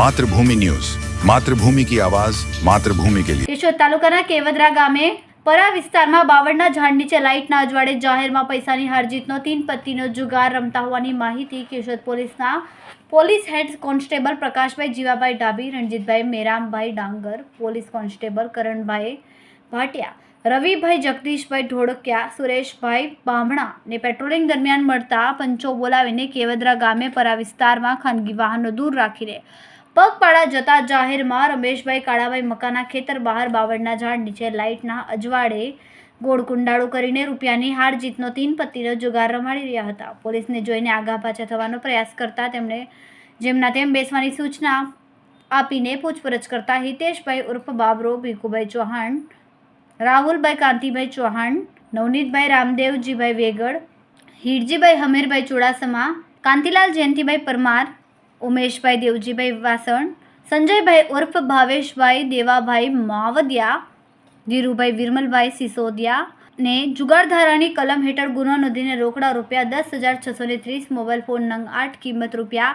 Mathrubhumi news. Mathrubhumi કી આવાજ, માતૃભૂમિ કે લીએ કેશોદ તાલુકાના કેવદરા ગામે પરા વિસ્તારમાં બાવળના ઝાડ નીચે લાઇટના અજવાળે જાહેરમાં પૈસાની હારજીતનો તીન પત્તીનો જુગાર રમતા હોવાની માહિતી કેશોદ પોલીસના police head constable Prakashbhai Jivabhai Dabhi, Ranjitbhai Merambhai Dangar, police constable Karanbhai Bhatia, Ravibhai Jagdishbhai Dholakiya, Sureshbhai Bamana ને પેટ્રોલિંગ દરમિયાન મળતા પંચો બોલાવીને કેવદરા ગામે પરા વિસ્તારમાં ખાનગી વાહનો દૂર રાખીને પગપાળા જતા જાહેરમાં રમેશભાઈ કાળાભાઈ મકાના ખેતર બહાર બાવળના ઝાડ નીચે લાઇટના અજવાળે ગોળ કુંડાળો કરીને રૂપિયાની હાર જીતનો તીન પત્તીનો જુગાર રમાડી રહ્યા હતા. પોલીસને જોઈને આગા પાછા થવાનો પ્રયાસ કરતા તેમણે જેમના તેમ બેસવાની સૂચના આપીને પૂછપરછ કરતા હિતેશભાઈ ઉર્ફ બાબરો, ભીખુભાઈ ચૌહાણ, રાહુલભાઈ કાંતિભાઈ ચૌહાણ, નવનીતભાઈ રામદેવજીભાઈ વેગડ, હીરજીભાઈ હમીરભાઈ ચુડાસમા, કાંતિલાલ જયંતિભાઈ પરમાર ઉમેશભાઈ દેવજીભાઈ વાસણ, સંજયભાઈ ઉર્ફ, ભાવેશભાઈ દેવાભાઈ માવદિયા, ધીરુભાઈ વિરમલભાઈ સિસોદિયા ને જુગારધારાની કલમ હેઠળ ગુનો નોંધીને રોકડા રૂપિયા દસ હજાર છસો ને ત્રીસ, મોબાઈલ ફોન નંગ આઠ, કિંમત રૂપિયા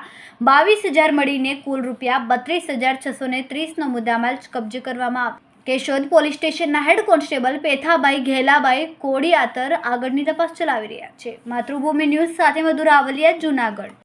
બાવીસ હજાર મળીને કુલ રૂપિયા બત્રીસ હજાર છસો ને ત્રીસનો મુદ્દામાલ કબજે કરવામાં આવ્યો. કેશોદ પોલીસ સ્ટેશનના હેડ કોન્સ્ટેબલ પેથાભાઈ ઘેલાભાઈ કોડિયાતર આગળની તપાસ ચલાવી રહ્યા છે. માતૃભૂમિ ન્યૂઝ સાથે વધુ રાવલિયા જુનાગઢ.